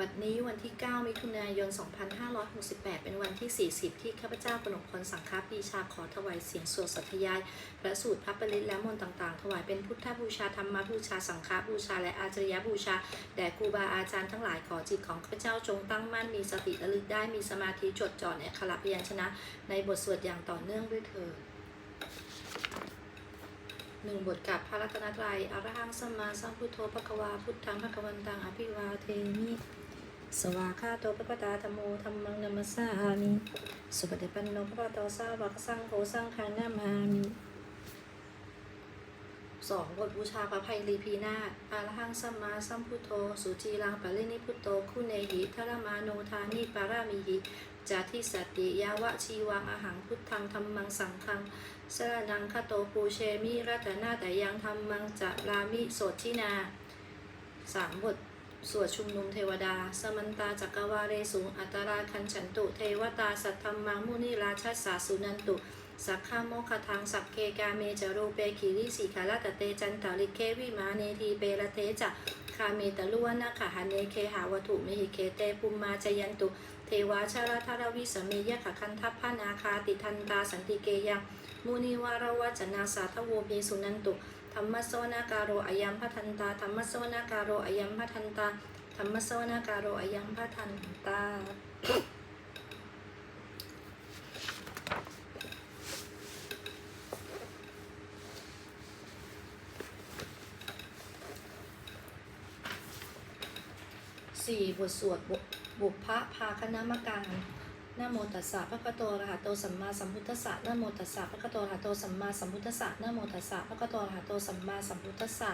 บัดนี้วันที่ 9 มิถุนายน 2568 เป็นวันที่ 40 ที่ข้าพเจ้ากนกพลสังฆปีชาขอถวายเสียงสวดสัทยายพระสูตรพระปริตและมนต์ต่างๆ ถวายเป็นพุทธบูชาธรรมบูชาสังฆบูชา และอาจริยบูชา แด่ครูบาอาจารย์ทั้งหลายขอจิตของข้าพเจ้าจงตั้งมั่นมีสติระลึกได้มีสมาธิจดจ่อในขระพยัญชนะ ในบทสวดอย่างต่อเนื่องด้วยเถิดหนึ่งบทกับพระรัตนตรัยอรหังสัมมาสัมพุทโธภควาพุทธังภควันตังอภิวาเทมิ สวากาโตภควตาธรรมโมธรรมังนัมสสามิสุปฏิปันโนภควโตสาวกสังโฆสังฆานามามิสองบทบูชาพระภัยรีพีนาถอรหังสัมมาสัมพุทโธ สุจีรังปะรินิพุตโตคุเนหิทรมาโนทานิปารามิหิจาทิสติยาวะชีวังอาหังพุทธังธรรมังสังฆังสระนังคโตปูเชมิรัตนาแต่ยังธรรมังจะรามิโสทินาสามบท สวดชุมนุมเทวดา สมันตาจักรวาเรสูง อัตราคันฉันตุ เทวตา สัทธรรมังมุนิราชสาสุนันตุ สักขาโมคทัง สักเคกาเมจโรเปคิริสีขาลตเตจันตาลิเควิมาเนทีเปรเทจะคาเมตลุวนาคหาเนเคหาวัตุมิหิเคเตปุมมาจยันตุ เทวาชาราธารวิสเมยะขคันทัพพนาคาติทันตาสันติเกยังมุนิวารวัจนาสาทโวเมสุนันตุ ธรรมโสนาการโรอายัมพัทันตาธรรมโสนาการโรอายัมพัทันตาธรรมโสนาการโรอายัมพัทันตาสี่บทสวดบุพพะภาคณามการ นะโมตัสสะภะคะโตอะระหะโตสัมมาสัมพุทธัสสะนะโมตัสสะภะคะโตอะระหะโตสัมมาสัมพุทธัสสะนะโมตัสสะภะคะโตอะระหะโตสัมมาสัมพุทธัสสะ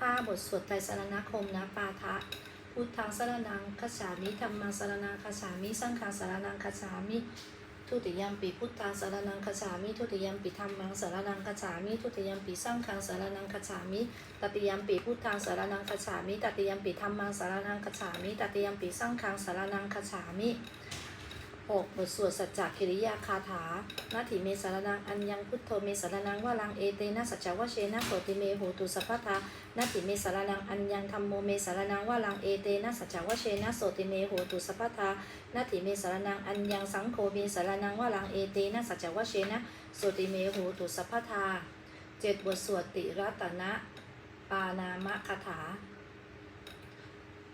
ห้าบทสวดไตรสรณคมนะปาทะพุทธังสรนังคัจฉามิธรรมังสรนังคัจฉามิสังฆังสรนังคัจฉามิทุติยมปีพุทธังสรนังคัจฉามิทุติยมปีธรรมังสรนังคัจฉามิทุติยมปีสังฆังสรนังคัจฉามิตติยมปีพุทธังสารนังคัจฉามิตติยมปีธรรมังสารนังคัจฉามิตติยมปีสังฆังสารนังคัจฉามิ หกบทสวดสัจจกิริยาคาถานาถิเมสารนังอัญญังพุทโธเมสารนังวาลังเอเตนะสัจจวเชนะโสติเมโหตุสัพพทานาถิเมสารนังอัญญังธรรมโมเมสารนังวาลังเอเตนะสัจจวเชนะโสติเมโหตุสัพพทานาถิเมสารนังอัญญังสังโฆเมสารนังวาลังเอเตนะสัจจวเชนะโสติเมโหตุสัพพทาเจ็ดบทสวดติรัตนะปานามะคาถา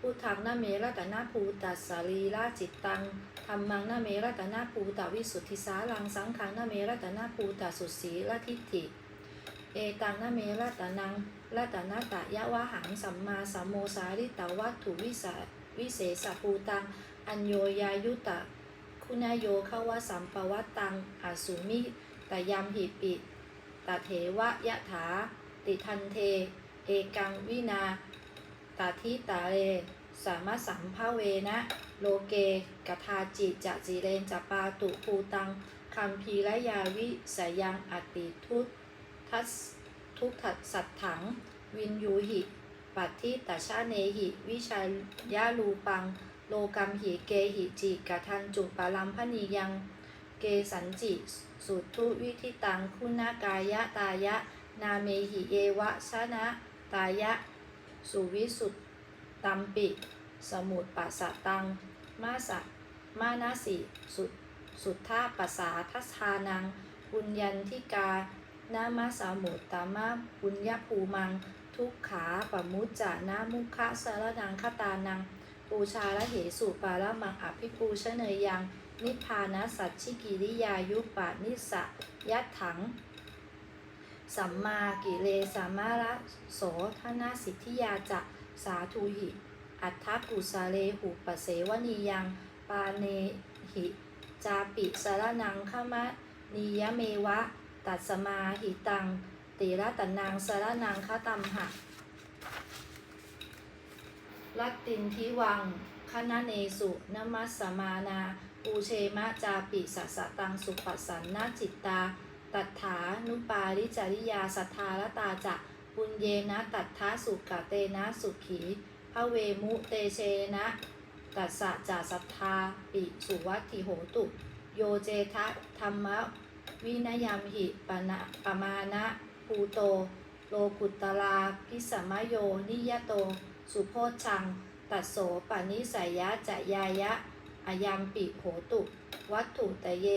พุทธังนาเมรัตนาภูตัสสารีราจิตตังธรรมังนาเมรัตนาภูตวิสุทธิสาลังสังขังนาเมรัตนาภูตสุสีละทิฏฐิ เอตังนาเมรัตนังรัตนาตะยะวะหังสัมมาสัมโมสาริตวัตถุวิสวิเศษภูตัง อัญโยยายุตะ คุณโยเข้าวสัมปวัตตังอสุมิตยามหิปิตเถวะยะถา ติทันเท เอกังวินา ตาทิตาเล สามะสัมภาเวนะ โลเกกทาจิจะจิเรนจปาตุภูตังคัมภีระยาวิสยังอติทุตทัสทุกทัสสัตถัง วินยูหิปัตทิตชาเนหิ วิชายาลูปัง โลกัมหิเกหิจิกะทันจุปาลัมพนียัง เกสันจิสุทุวิธิตังคุณากายะตายะ นาเมหิเอวะชนะตายะ สุวิสุตตัมปิ สมุดปัสสะตัง มาสะมานาสิสุสุทธาปัสสาทัสานังปุญญันทิกานามาสามุตตามะปุญญภูมัง ทุกขาปมุจจานามุขะสารนังคตานัง ปูชาละเหสุปาละมังอภิปูชเนยยัง นิพพานะสัจฉิกิริยายุปะนิสะยัตถัง สัมมากิเลสามาระโสทนาสิทธิยาจะสาธุหิ อัฏฐกุสาเลหุปเสวนียังปาเนหิ จาปิสารนังขมะนิยเมวะ ตัดสมาหิตังติระตนังสารนังคตัมหะลัตตินทิวังคณเนสุนมัสสมานาปูเชมะจาปิสัสตังสุปัสสันนาจิตตา ตัฏฐานุปาริจริยาสัทธาละตาจะปุญเยนะตัทธาสุกะเตนะสุขีพระเวมุเตเชนะตัสสะจาสัทธาปิสุวัติโหตุ โยเจทะธรรมวินยามหิปนะปมาณะภูโต โลกุตตลาพิสัมโยนิยโต สุโพชัง ตัดโสปานิสายะจะยายะอายังปิโหตุ วัตถุตะเย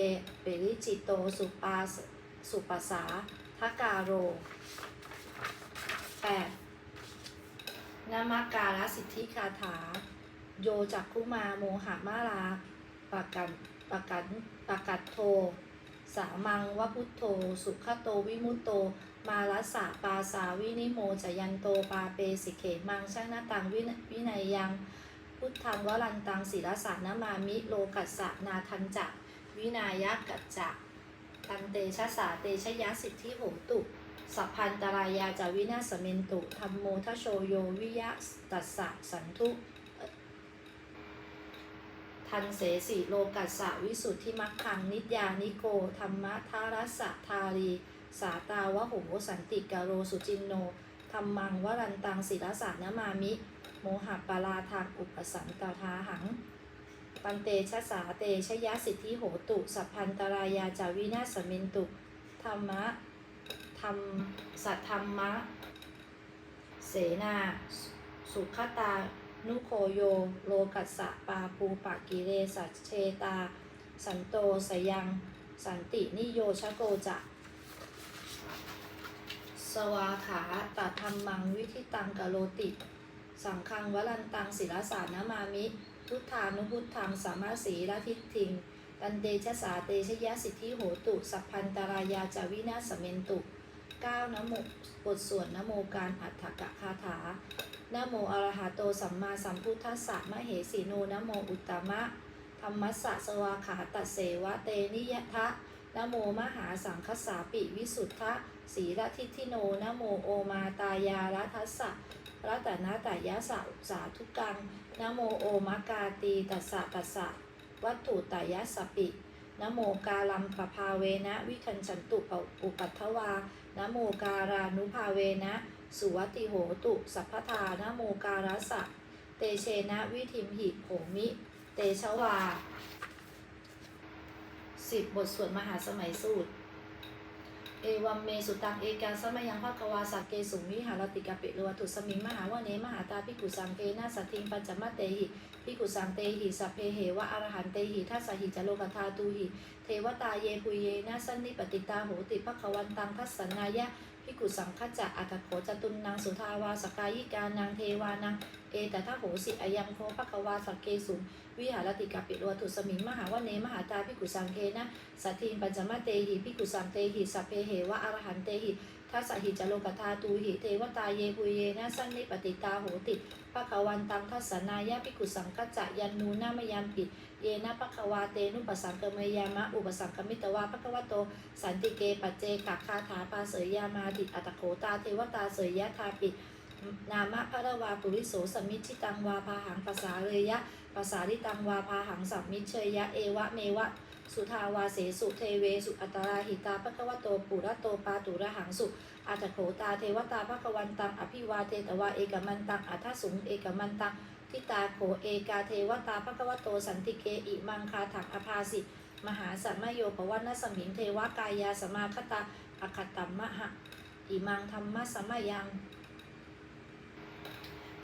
เปริจิโตสุปาส สุปสาทกาโร 8. นามาการสิทธิคาถา โยจักคุมาโมหะมาลาปะกันปะกันปะกัดโท สามังวพุทโธ สุขโตวิมุตโต มาลัสสะปาสาวินิโมจยันโตปาเปสิเขมังช่างนะตังวินวินัยยังพุทธังวรันตังศิลสานามามิโลกัสสะนาทันจะวินายะกัจจะ ตันเตชะสาเตชะยะสิทธิโหตุสัพพันตรายาจาวินาสเมนตุธรรมโมทโชโยวิยะตัสสะสันทุทันเสสีโลกัสสะวิสุทธิมัคคังนิจยานิโกธรรมะทารัสสะทารี สาตาวะโหสันติกาโรสุจินโนธรรมังวรันตังศิลสานามามิ โมหะปาราทางอุปสันตทาหัง ปันเตชะสาเตชะยะสิทธิโหตุ สัพพันตรายาจาวินาสเมนตุ ธรรมะ ธรรม สัทธรรมะ เสนา สุขตา นุโคโย โลกัสสะปาปูปากิเลสัเชตา สันโตสยัง สันตินิโยชโกจะสวาขาตัธรรมังวิธิตังกะโลติ สังคังวลันตังศิลสานามามิ พุทานุพุทธังสามาสีละทิฏฐิงตันเตชะสาเตชยะสิทธิโหตุ สัพพันตรายาจาวินาสเมนตุ9นโมบทสวดนโมการอัฏฐกะคาถานโมอรหะโตสัมมาสัมพุทธัสสะมะเหสีโนนโมอุตตมะธรรมัสสะสวาขาตัสเสวะเตนิยทะนโมมหาสังคสาปิวิสุทธะสีละทิฏฐิโนนโมโอมาตายาละทัสสะ รัตนาตายะสะสาธุกังนโมโอมากาตีตัสสะตัสสะวัตถุตายะสปินโมกาลัมปภาเวนะ วิคันฉันตุปอุปัทถวานโมการานุภาเวนะ สุวัติโหตุสัพพทานะโมการัสสะเตเชนะวิธิมหิโหมิ เตชวาสิบบทสวดมหาสมัยสูตร วัมเมสุตังเอกาสมัยังภควาสักเกสุงวิหารติกาเปโลวตุสมิงมหาวเนมหาตาภิกขุสังเกนาสัทิงปัญจมะเตหิ ภิกขุสังเตหิสัพเพเหวะอรหันเตหิทัสสหิจโลกธาตุหิ เทวตาเยปุเยนะสันนิปติตาโหติภควันตังทัสสนายะพิกุสังคจะอัตโขจตุนนางสุทาวาสกายิกานางเทวานางเอตทะโหสิอยังโคภควาสักเกสุวิหารติกาปิโรตุสมิงมหาวเนมหาตาพิกุสังเคนะสัทธิปัญจมะเตหิพิกุสังเตหิสัพเพเหวะอรหันเตหิ ทัสหิจโลกธาตุหิเทวตาเยปุเยนะสันนิปติตาโหติภควันตังทัสนายะพิกุสังคจะยันนูนามยัมปิเยนะภควาเตนุปสังกเมยามะอุปสังกมิตวาภควโต สันติเกปัจเจกคาถาปาเสยยามาติอัตโขตาเทวตาเสยยะทาปินามะพระวาปุริโสสมิชิตังวาพาหังภาษาเรยะภาษาริตังวาพาหังสัมมิเชยยะเอวะเมวะ สุทาวาเสสุเทเวสุอัตตราหิตาภควโตปุระโตปาตุระหังสุอัตโขตาเทวตาภควันตังอภิวาเทตวาเอกมันตังอัทสุงเอกมันตังทิตาโขเอกาเทวตาภควโตสันติเกอิมังคาถังอภาสิมหาสัมมโยปวันนสมิงเทวกายาสมาคตาอคตัมมะหะอิมังธรรมะสมยัง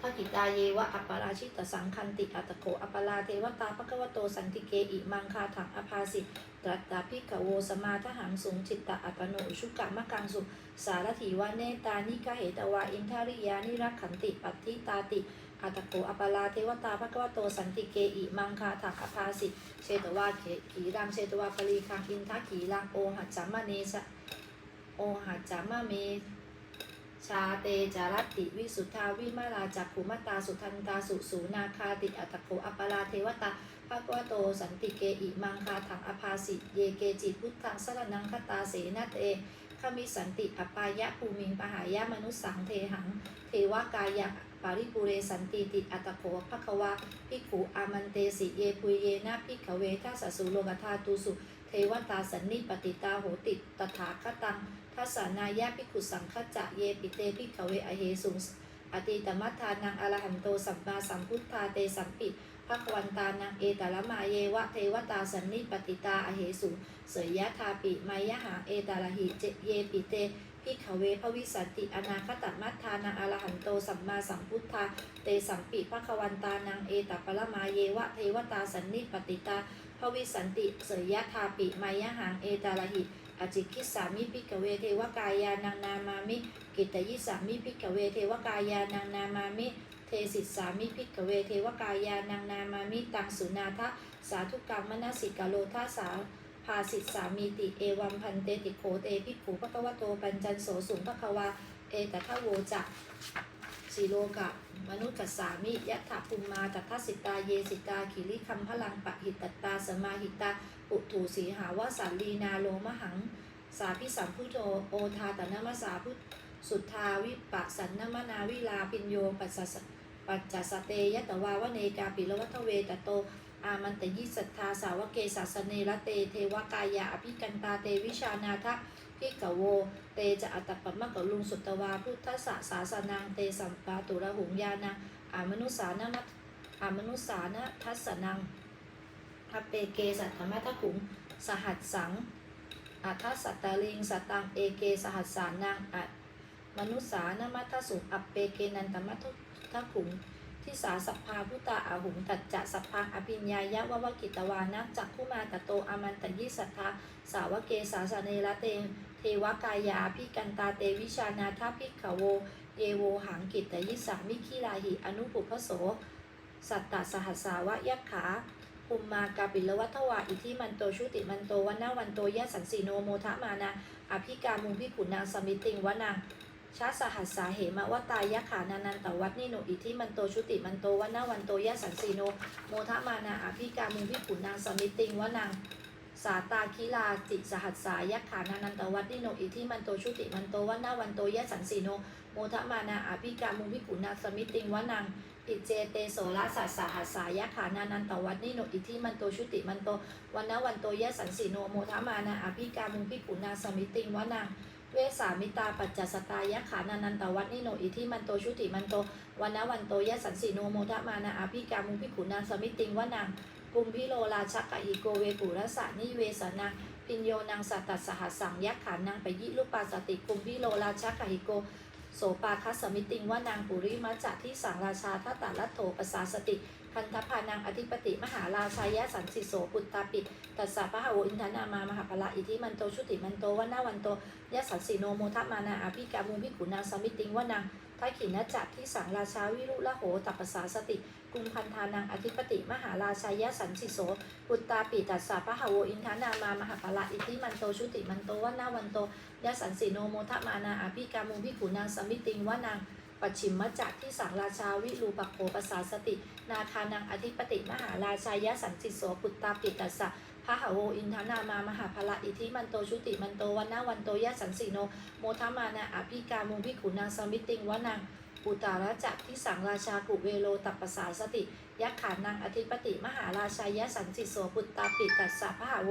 ภกิตาเยวะอัปปราชิตสังคันติอัตโขอัปปลาเทวตาภควโตสันติเกอิมังคาถังอภาสิตรัตตาพิกโวสมาทหังสุงจิตตะอัปปโนชุกะมะกังสุสารถีวะเนตานิกะเหตวาอินทาริยานิรักขันติปัตติตาติอัตโกอปลาเทวตาภควโตสันติเกอิมังคาถักอภาสิเชตวาเขขีรังเชตวาปรีคังอินทขีรังโอหัจจามะเนสะโอหัจจามะเม ชาเตจารติวิสุทธาวิมาลาจักขุมตตาสุทันตาสุสูนาคาติอัตโกอปลาเทวตาภควโตสันติเกอิมังคาถังอภาสิเยเกจิพุทธังสรนังคตาเสนัตเอขมิสันติอปายะภูมิงปหายะมนุสสังเทหัง เทวกายะปาริปุเรสันติติอัตโขภควาภิกขุอามันเตสิเยปุเยนะภิกขเวทัสสสุโลกธาตุสุ เทวตาสันนิปติตาโหติตถาคตัง ทัสสานายะภิกขุสังคจะเยปิเตภิกเวอเหสุงอติตมัทานังอรหันโตสัมมาสัมพุทธาเตสัมปิภควันตานังเอตละมาเยวะเทวตาสันนิปติตาอเหสุเสยยะทาปิมายะหาเอตาลหิเจเยปิเตพิกขเวพระวิสันติอนาคตมัทานังอรหันโตสัมมาสัมพุทธาเตสัมปิภควันตานังเอตปรมาเยวะเทวตาสันนิปติตาพระวิสันติเสยยะทาปิมายะหังเอตาลหิ อจิคิสามิพิกเวเทวกายานังนามามิกิตตยิสามิพิกเวเทวกายานังนามามิเทสิสามิพิกเวเทวกายานังนามามิตังสุนาทะสาธุกรรมมนสิกาโลทัสสาภาสิตสามีติเอวัมพันเตติโคเตภิกขุภควโตปัญจันโสสุงภควาเอตทะโวจะ สีโลกะ มนุษย์กัสสามิยัตถภูมาตัทธสิตาเยสิตาขิริคัมพลังปะหิตตาสมาหิตาปุถุสีหาวสันลีนาโลมหัง สาพิสัมพุโธโอทาตนมสาพุทสุทธาวิปัสสันนมนาวิลาปิญโยปัสสปัจจสเตยตวาวเนกาปิลวัทเวตโต อามันตยิสัทธาสาวเกศาสเนระเตเทวกายาอภิกันตาเตวิชานาทะพิกโว เตจะอัตตปมะกะลุงสุตวาพุทธสสะสาสนังเตสัมปาตุระหุงยานาอามนุสานะมัทอามนุสานะทัสสนังอเปเกสัทธมัทขุงสหัสสังอัทสัตตลิงสตังเอเกสหัสสานังอะมนุสานะมัทสุอัปเปเกนันตมัททขุงทิสาสัพพาพุตาอาหุงตัจจะสัพพังอภิญญายะวะวะกิตวานะจักขุมาตโตอามันตยิสัทธาสาวเกสาสเนระเต เทวกายาพิกันตาเตวิชานาทาพิกขโวเยโวหังกิตยิสามิคิลาหิอนุปุพโส สัตตสหัสสาวะยักขาภูมมากาปิลวัทวาอิทิมันโตชุติมันโตวันนาวันโตยะสันสีโนโมทะมานาอภิกามุงพิขุนางสมิติงวนังชาสหัสสาเหมวตายะขานานันตวัตนิโนอิทิมันโตชุติมันโตวันนาวันโตยะสันสีโนโมทะมานาอภิกามุงพิขุนางสมิติงวนัง สาตาคิลาจิสหัสสายักขานานันตวัตนิโนอิทิมันโตชุติมันโตวันนาวันโตยะสันสีโนโมทมานาอภิกามุงพิขุนาสมิติงวนังอิเจเตโสละสัสสหัสสายะขานานันตวัตนิโนอิทิมันโตชุติมันโตวันนาวันโตยะสันสีโนโมทมานาอภิกามุงพิขุนาสมิติงวนังเวสามิตาปัจจสตายะขานานันตวัตนิโนอิทิมันโตชุติมันโตวันนวันโตยะสันสีโนโมทมานาอาภิกามุพิขุนาสมิติงวนัง กุมพิโลราชกะอิโกเวปุรสะนิเวสนาพิญโยนางสัตตสหสังยักขานางไปยิลุปาสติกุมพิโลราชกะอิโกโสปาคัสสมิติงว่านางปุริมัจจะที่สังราชาทัตตาลัตโถปสาสติ คันทพานังอธิปติมหาราชายะสันสิโสปุตตาปิตัสสะพะหะโวอินทนามามหาภละอิทิมันโตชุติมันโตวันนาวันโตยะสันสีโนโมทมานาอาภิกามุพิขุนางสมิติงวานางทักขินจักที่สังราชาวิรุละโหตัปปสาสติกุมพันธานังอธิปติมหาราชายะสันสิโสปุตตาปิตัสสะพะหะโวอินทนามามหาภละอิทิมันโตชุติมันโตวันนาวันโตยะสันสีโนโมทมานาอาภิกามุพิขุนางสมิติงวานาง ปัจฉิมจักที่สังราชาวิรูปักโขปสาสติ นาคานังอธิปติมหาราชายะสันสิโสปุตตาปิตัสสะพระหาโวอินทนามามหาภละอิทิมันโตชุติมันโตวันนาวันโตยะสันสีโน โมทมานาอภิกามุพิขุนางสมิติงวนังปุตตาระจักที่สังราชากุเวโลตัปปสาสติยักขานังอธิปติมหาราชายะสันสิโสปุตตาปิตัสสะพระหาโว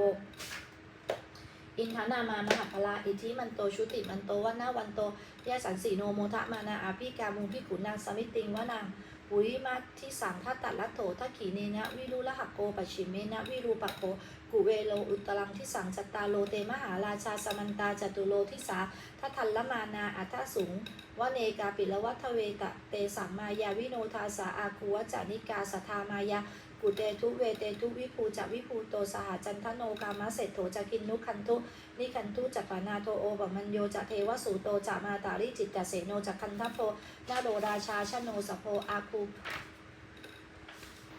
อินทนามามหาภลาอิทิมันโตชุติมันโตวันนาวันโตยะสันสีโนโมทะมานาอาภิกามุพิขุนางสมิติงวานังปุยมาที่สังทัตตะลัตโถทักขีเนนะวิรุละหักโกปชิเมนะวิรูปักโกกุเวโลอุตรังที่สังจัตตาโลเตมหาราชาสมันตาจตุโลทิสาทัทันละมานาอัทสุงวเนกาปิละวัทเวตะเตสัมมายาวิโนทาสาอาคูวจานิกาสทามายา กุเตทุเวเตทุวิภูจะวิภูโตสหจันทโนกามะเศรษโถจะกินนุคันทุนิคันทุจักปานาโทโอบมันโยจะเทวสูโตจะมาตาริจิตตเสโนจะคันทัพโพนาโดราชาชโนสโพอาคู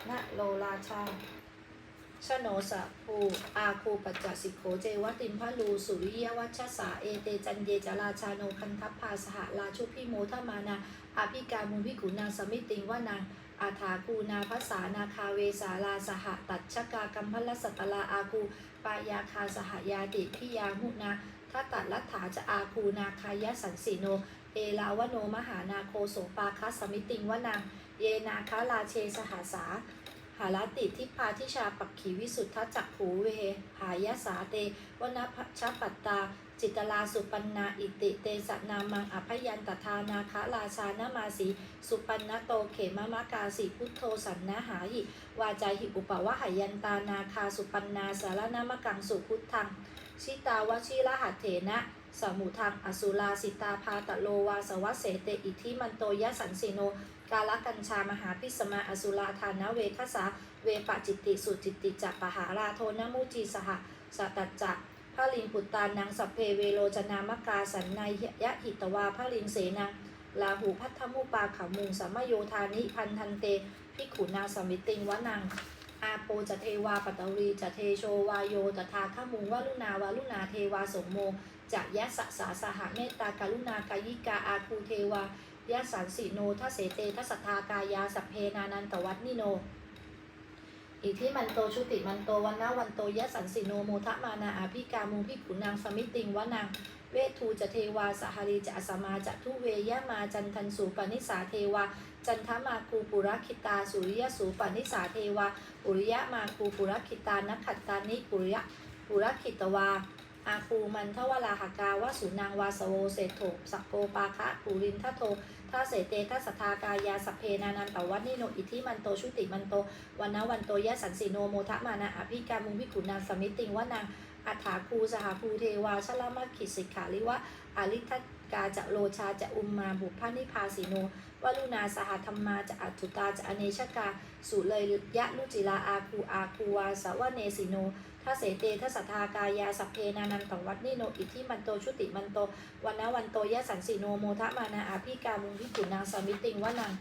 นาโลราชาชโนสะภูอาคูปัจจสิโขเจวติมพะลูสุริยวัชสาเอเตจันเยจราชาโนคันทัพพาสหราชุพิโมทมานาอาภิกามุพิขุนางสมิติงว่านาง อาถากูนาภาษานาคาเวสาลาสหตัดชกากัมพลสัตตลาอาคูปายาคาสหยาติพิยาหุนาทัตตัดลัทธาจะอาคูนาคายะสันสีโน เอลาวโนมหานาโคโสปาคัสมิติงวนัง เยนาคาลาเชสหาสาหาลติทิพาทิชาปักขีวิสุทธจักขูเวหายสาเตวนาพชปัตตา จิตลาสุปันนาอิติเตสะนามังอภยันตทานาคาราชานามาสีสุปันนโตเขมมะกาสิพุทโธสันนะหาหิวาจาหิอุปวะหายันตานาคาสุปันนาสารนามกังสุพุทธังชิตาวชิระหัตเถนะสมุทังอสุราสิตาพาตะโลวาสวัสเสเตอิทิมันโตยะสันสิโน กาลกัญชามหาพิสมาอสุราธานเวทสาเวปจิตติสุจิตติจักปหาราโทนมุจีสหสตัจจะ พระลิงปุตตานังสัพเพเวโรจนามกาสันนายยะหิตวาพระลิงเสนังลาหูพัทธมุปาขามุงสัมมโยธานิพันธันเตพิขุนาสมิติงวะนัง อาโปจะเทวาปัตตรีจะเทโชวาโยตถาขมุงวาลุนาวาลุนาเทวาสมโมจะยะสะสาสหเมตตากรุณากายิกาอาคูเทวายะสันสิโนทัเสเตทัสทากายาสัพเพนานันตวัตนิโน อิทิมันโตชุติมันโตวันนาวันโตยะสันสิโนโมทะมานาอาภิกามุงพิขุนางสมิติงวะนางเวทูจะเทวาสหรีจะอสมาจะทุเวยะมาจันทันสูปนิสาเทวา จันทมาคูปุรคิตาสุริยสูปนิสาเทวาปุริยะมาคูปุรคิตานักขัตตานิปุริยะปุรคิตวาอาคูมันทวราหกาวสุนางวาสโวเศโถสักโกปาคะปูรินทโท ท่าเสเตทัสสทากายาสพเพนานันตวัตนิโนอิทิมันโตชุติมันโตวันนวันโตยะสันสิโนโมทะมานะอภิการมุงพิขุนางสมิติงวานางอัฏฐาคูสหภูเทวาชลามขิสิกขาลิวะอาลิทัตกาจะโลชาจะอุมมาบุพานิพาสิโนวลุนาสหธรรมาจะอัตุตาจะอเนชกาสุเลยยะลุจิลาอาคูอาคูวาสวะเนสิโน ทัสเสเตทัสสทธากายาสัพเพนานันตวัตนิโนอิทิมันโตชุติมันโตวันนะวันโตยะสันสิโนโมทะมานาอาภิกามุงพิกุนางสามิติงวะนัง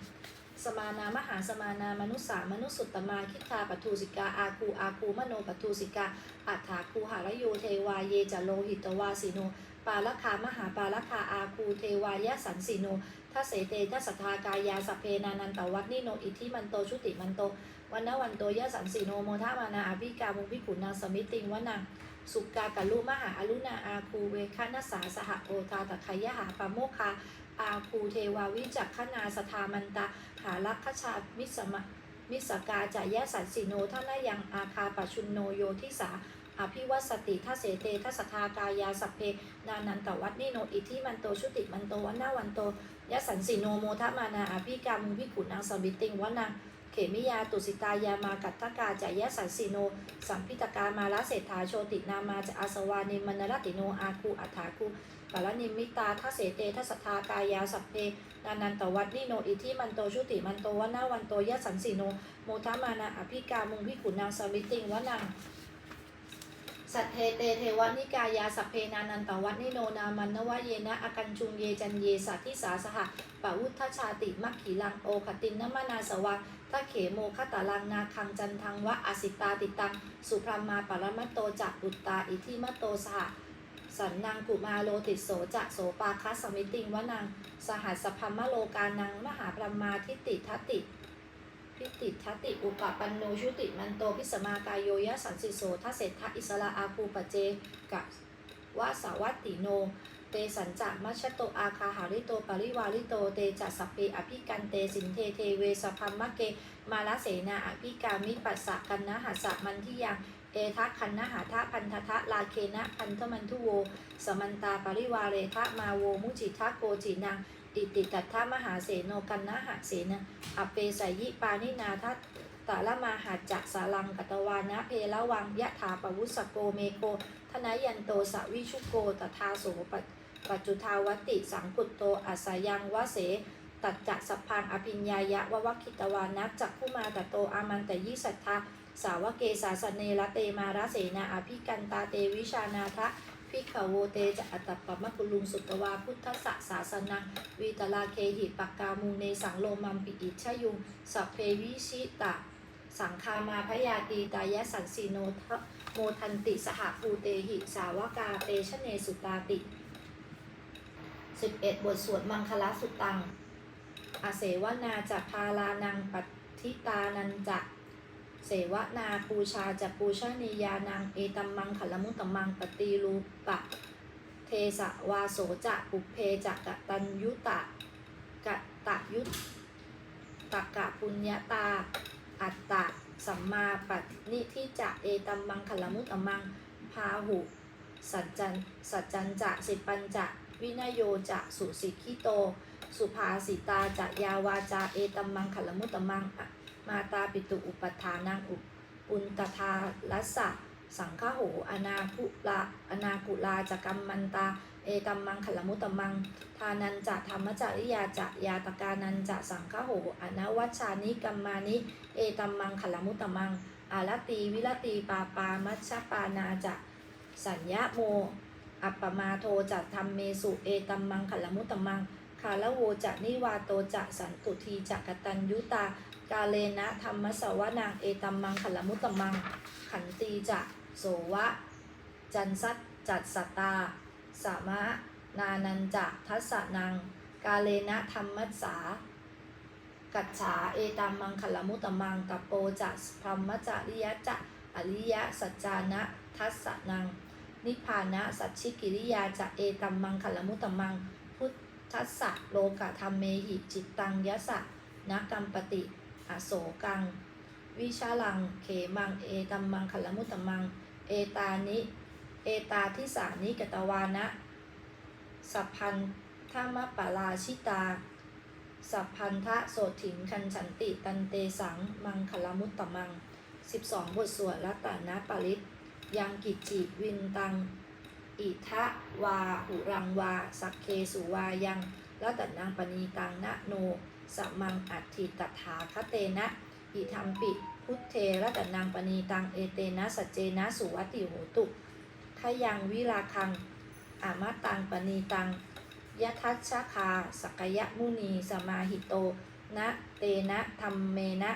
สมานามหาสมานามนุษสามนุสุตตมาคิทาปทุสิกาอาคูอาคูมโนปทุสิกาอัฏฐาคูหารโยเทวาเยจะโลหิตวาสิโน ปาลคามหาปาลคาอาคูเทวายะสันสิโนทัเสเตทัสทากายาสเพนานันตวัตนิโนอิทิมันโตชุติมันโต วันนวันโตยะสันสิโนโมทามานาอภิกามุพิขุนางสมิติงวนังสุกากะลุมหาอรุณาอาคูเวคานาสาสหโอทาตะขยหาปะโมคาอาคูเทวาวิจักขนาสทามันตาหาลักขชามิสมะมิสกาจายะสันสิโนท่านายังอาคาปชุนโนโยทิสาอภิวัสติทัเสเตทัสสทากายาสัพเพ นานันตวัตนิโนอิทิมันโตชุติมันโตวันนาวันโตยะสันสิโนโมทะมานาอภิกามุพิขุนางสมิติงวนัง เขมิยาตุสิตายามากัตถกาจายะสันสิโน สัมพิตกามาลเศรษฐาโชตินามาจะอาสวานิมนรติโนอาคูอัฏฐาคูปารนิมิตาทัศเสเตทัสทากายาสัพเพนานันตวัตนิโนอิทิมันโตชุติมันโตวนาวันโตยะสันสิโนโมทามานาอภิกามุงพิขุนางสมิติงวนัง สัทเทเตเทวนิกายาสัพเพนานันตวัตนิโนนามันนวะเยนะอากันชุงเยจันเยสัทธิสาสหะปะวุฒชาติมัคขีลังโอคตินนมนาสวังทะเขโมคตาลังนาคังจันทังวะอสิตาติตัง สุพรหมาปรมัตโตจักปุตตาอิทิมโตสหะสันนางกุมาโลติโสจะโสปาคัสสมิติงวะนังสหัสสพัมมโลกานังมหาพรหมาทิติทัตติ พิติทัตติอุปปันโนชุติมันโตพิสมากายโยยะสันสิโสทัเศทะอิสระอาคูปเจกะวะสาวัตติโน เตสัญจะมัชโตอาคาหาริโตปริวาริโตเตจัสปเปอภิกันเตสินเทเทเวสพัมมะเกมาลเสนาอภิกามิปัสสะกันนะหัสสะมันทิยังเอทัคคันนะหาทะพันธทะลาเคนะพันธมันทุโว สมันตาปริวาเรทะมาโวมุจิทะโกจินัง อิติตัทธามหาเสโนกันนะหะเสนะอเปสายิปานินาทัตตะละมาหัจจะสาลังกตวานะเพละวังยะถาปวุสโกเมโกทนายันโตสวิชุโกตถาโสปปัจจุทาวติสังกุตโตอัสสยังวะเสตัจจะสัพพังอภิญญายะวะวะคิตวานัจจักขุมาตโตอามันแตยิสัทธาสาวเกสาสเนละเตมาราเสนาอภิกันตาเตวิชานาทะ พิกขโวเตจะอัตตปมะกุลุงสุตวาพุทธสสาสนังวีตลาเคหิปักกามูเนสังโลมัมปิอิชยุงสัพเพวิชิตะ สังคามาพยาตีตายะสันสีโนทะโมทันติสหภูเตหิ สาวกาเตชเนสุตาติ 11 บทสวดมังคลสุตัง อาเสวนาจะพาลานังปัตทิตานันจะ เสวนาปูชาจะปูชนียานังเอตัมมังขลมุตตมังปฏิรูปะ เทสะวาโสจะปุเพจะกะตัญยุตะกะตะยุตตะกะปุญญาตา อัตตะสัมมาปัตนิทิจะเอตัมมังขลมุตตมังพาหุ สัจจันสัจจันจะสิปัญจะวินโยจะสุสิกขิโต สุภาสิตาจะยาวาจาเอตัมมังขลมุตตมังอ มาตาปิตุอุปทานังอุปุนตทาลัสสะสังฆโหอนาคุลาอนาคุลาจะกัมมันตา เอตัมมังขลมุตตมัง ทานันจะธรรมจริยาจะยาตกานันจะสังฆโหอนาวัชานิกัมมานิ เอตัมมังขลมุตตมัง อารตีวิรตีปาปามัชฌปานาจะสัญญาโม อัปปมาโทจะธรรมเมสุ เอตัมมังขลมุตตมัง คาละโวจะนิวาโตจะสันตุทีจะกตัญยุตา กาเลนะธรรมสวนังเอตัมมังขลมุตตมัง ขันตีจะโสวะ จันสัตจัดสตตาสามะนานันจะทัสสะนัง กาเลนะธรรมัสสากัจฉาเอตัมมังคลมุตตมังกัปโปจะพรหมจริยะจะอริยะสัจจานะทัสสะนัง นิพพานะสัจฉิกิริยาจะเอตัมมังคลมุตตมัง ทัสสะโลกะธรรมเมหิจิตตังยะสะนะกัมปติอโศกัง วิชาลัง เขมัง เอตัมมังคลมุตตมัง เอตานิ เอตาทิสานิกตวานะ สัพพันธมปาราชิตา สัพพันธะโสถิงคันฉันติตันเตสังมังคลมุตตมัง 12 บทสวดรัตตนะปริตยังกิจจิวินตัง อิทะวาหุรังวา สักเคสุวายังรัตนังปณีตังนะโนสัมมังอัตถิตถาคเตนะ อิธรรมปิ พุทเทรัตนังปณีตังเอเตนะสัจเจนะสุวัติโหตุขยังวิราคังอามาตังปณีตังยะทัชชะคาสกยมุนีสมาหิโต นะเตนะธรรมเมนะ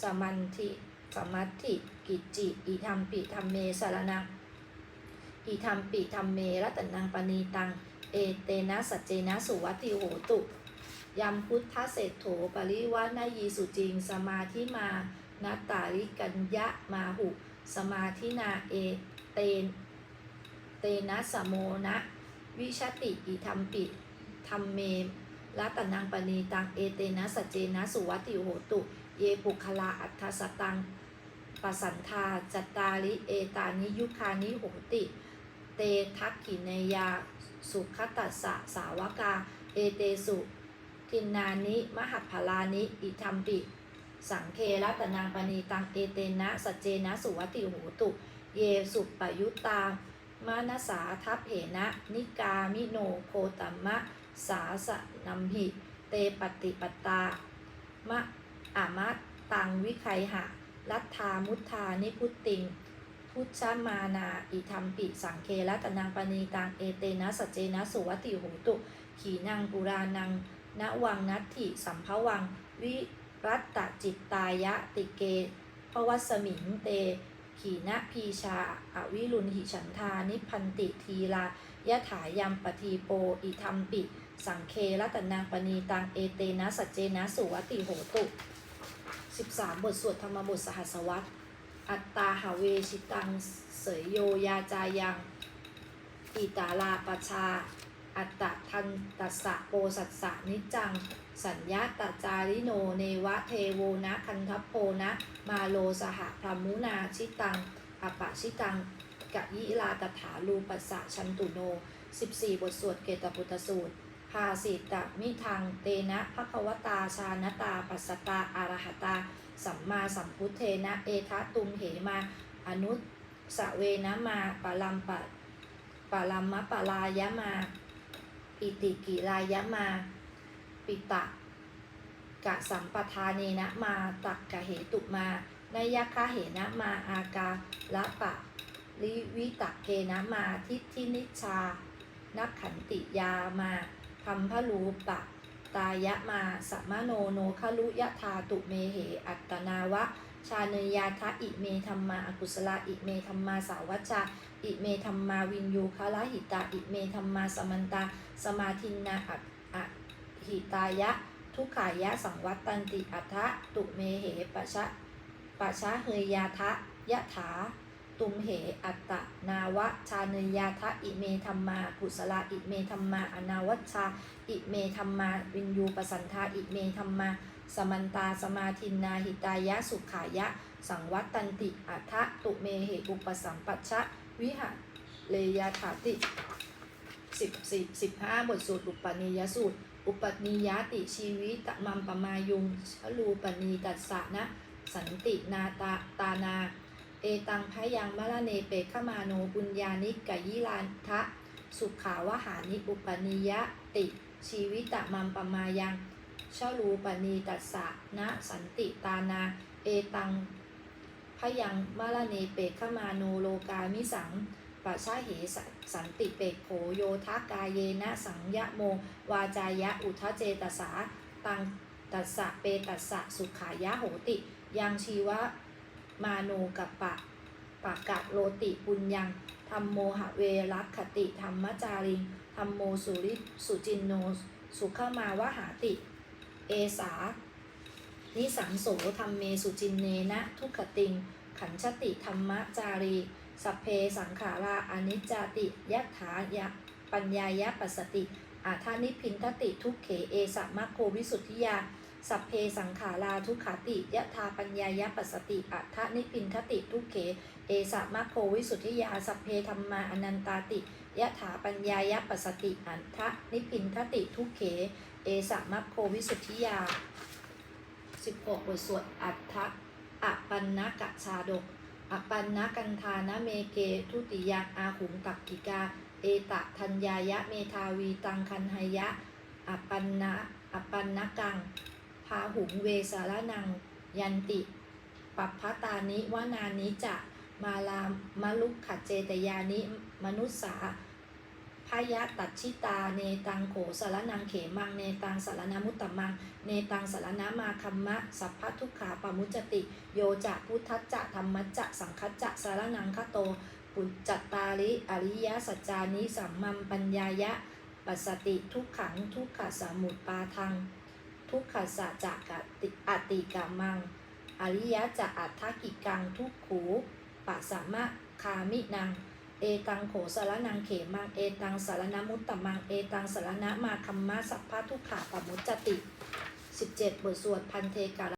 สมันทิสมัติกิจจิอิธรรมปิธรรมเมสารนัง อิธรรมปิธรรมเมรัตนังปณีตัง เอเตนะสัจเจนะสุวัติโหตุยัมพุทธเศรษโถปริวานายีสุจิง สมาธิมานัตตาริกัญญะมาหุ สมาธินาเอเตนเตนะสโมนะ วิชติอิธรรมปิธรรมเมรัตนังปณีตัง เอเตนะสัจเจนะสุวัติโหตุ เยปุคลาอัฏฐสตังปสันธาจตาริเอตานิยุคานิโหติ เตทักขิเนยา สุขตัสสะสาวกา เอเตสุทินนานิ มหัพลานิ อิธรรมปิ สังเครัตนางปณีตัง เอเตนะ สัจเจนะ สุวัติโหตุ เยสุปยุตตามานาสาทัพเหนะ นิกามิโนโคตัมมะ สาสนัมหิ เตปฏิปตามะอามะตังวิไคหะ รัตธามุทธานิพุตติง พุชมานาอิธรรมปิสังเครัตนังปณีตังเอเตนะสัจเจนะสุวัติโหตุ ขีนังปุรานังณวังนัตถิสัมภวัง วิรัตตจิตตายะติเกภวัสมิงเต ขีนะพีชาอวิรุณหิฉันทานิพันติทีลายะถายัมปทีโปอิธรรมปิ สังเครัตนังปณีตังเอเตนะสัจเจนะสุวัติโหตุ 13 บทสวดธรรมบทสหัสวัต อัตตาหาเวชิตังเสยโยยาจายังอิตาลาปชา อัตตะทันตัสสะโปสัสสะนิจัง สัญญาตจาริโนเนวะเทโวนะคันทัพโพนะมาโลสหพรหมุนาชิตังอปะชิตังกะยิลาตถาลูปัสสะชันตุโน 14 บทสวดเกตปุตสูตรภาสิตะมิทัง เตนะภควตาชานตา ปัสสตาอารหตา สัมมาสัมพุทเทนะ เอทะตุมเหมาอนุสเวนะมาปะลัมปะปะลัมมะปะลายะมา ปิติกิลายะมา ปิตะกะสัมปทาเนนะมาตักกะเหตุมานายคะเหนะมาอากาละปะลิวิตะเกนะมาทิฏฐินิชานักขันติยามาพัมพะรูปะ ตายะมาสัมมโนโนคลุยะธาตุเมเห อัตตนาวะ ชาเนยาทะอิเมธรรมาอกุศลาอิเมธรรมาสาวัชชาอิเมธรรมาวินยูคละหิตาอิเมธรรมาสมันตา สมาทินนาอะอะหิตายะ ทุกขายะสังวัตตันติอัทะตุเมเหปะชะปะชะเฮยยาทะยะถา ตุมเหอัตตะนาวะชาเนยาทะอิเมธรรมากุศลาอิเมธรรมาอนาวัชชาอิเมธรรมาวินยูปสันทาอิเมธรรมาสมันตาสมาทินนาหิตายะสุขายะ สังวัตตันติอัทะตุเมเหอุปสัมปัชชะวิหะเลยาถาติสิบสี่สิบห้าบทสวดอุปนิยสูตร อุปนิยติชีวิตมัมปมายุงชลูปนีตัสสะนะ สันตินาตาตานา ตังพยังมะละเนเปขมาโนปุญญานิกะยิลานทะ สุขาวหานิอุปนิยติ ชีวิตะมัมปมายังชาลูปณีตัสสะนะสันติตานา เอตังพยังมะละเนเปขมาโนโลกามิสังปัชชาเหสสันติเปกโขโยทากายเยนะสังยะโม วาจายะอุทะเจตสาตังตัสสะเปตัสสะสุขายะโหติ ยังชีวะ มาโนกัปปะปะกะโรติปุญญังธรรมโมหะเวรักขติธรรมจาริงธรรมโมสุริสุจินโน สุขมาวหาติ เอสา นิสังโสธรรมเมสุจินเนนะทุกขติง ขันชติธรรมจารี สัพเพสังขาราอนิจจติยัถายะปัญญายะปัสสติอาทานิพินทติทุกเขเอสะมะโควิสุทธิยา สัพเพสังขาราทุกขาติยะทาปัญญายะปัสสติอัทานิพินทติทุกเข เอสะมะโควิสุทธิยาสัพเพธรรมาอนันตาติยะถาปัญญายะปัสสติอันทะนิพินทติทุกเข เอสะมะโควิสุทธิยา16บทสวดอัฏฐะอปันนกะชาดกอปันนกันธานะเมเกทุติยาอาหุงตักกิกา เอตะทัญญายะเมทาวีตังคันหยะอปันนะอปันนกัง พาหุงเวสารนัง ยันติปัปพตานิวานานิจะมาลามมลุกขเจตยานิมนุสสาพยะตัดชิตา เนตังโขสารนังเขมัง เนตังสารนามุตตมัง เนตังสารนามาคัมมะ สัพพทุกขาปมุจติ โยจะพุทธจะธรรมจะ สังคัจจะสารนังคโต ปุจจตตาริอริยสัจจานิสัมมัมปัญญายะ ปัสสติทุกขังทุกขสมุปปาทัง ทุกขสะจจะกติอติกามัง อริยะจะอัฏฐกิกังทุกขูปะสัมะคามินัง เอตังโขสารนังเขมัง เอตังสารนมุตตมัง เอตังสารณมาคัมมะสัพพะทุกขาปมุจจติ 17 บทสวดพันเทกา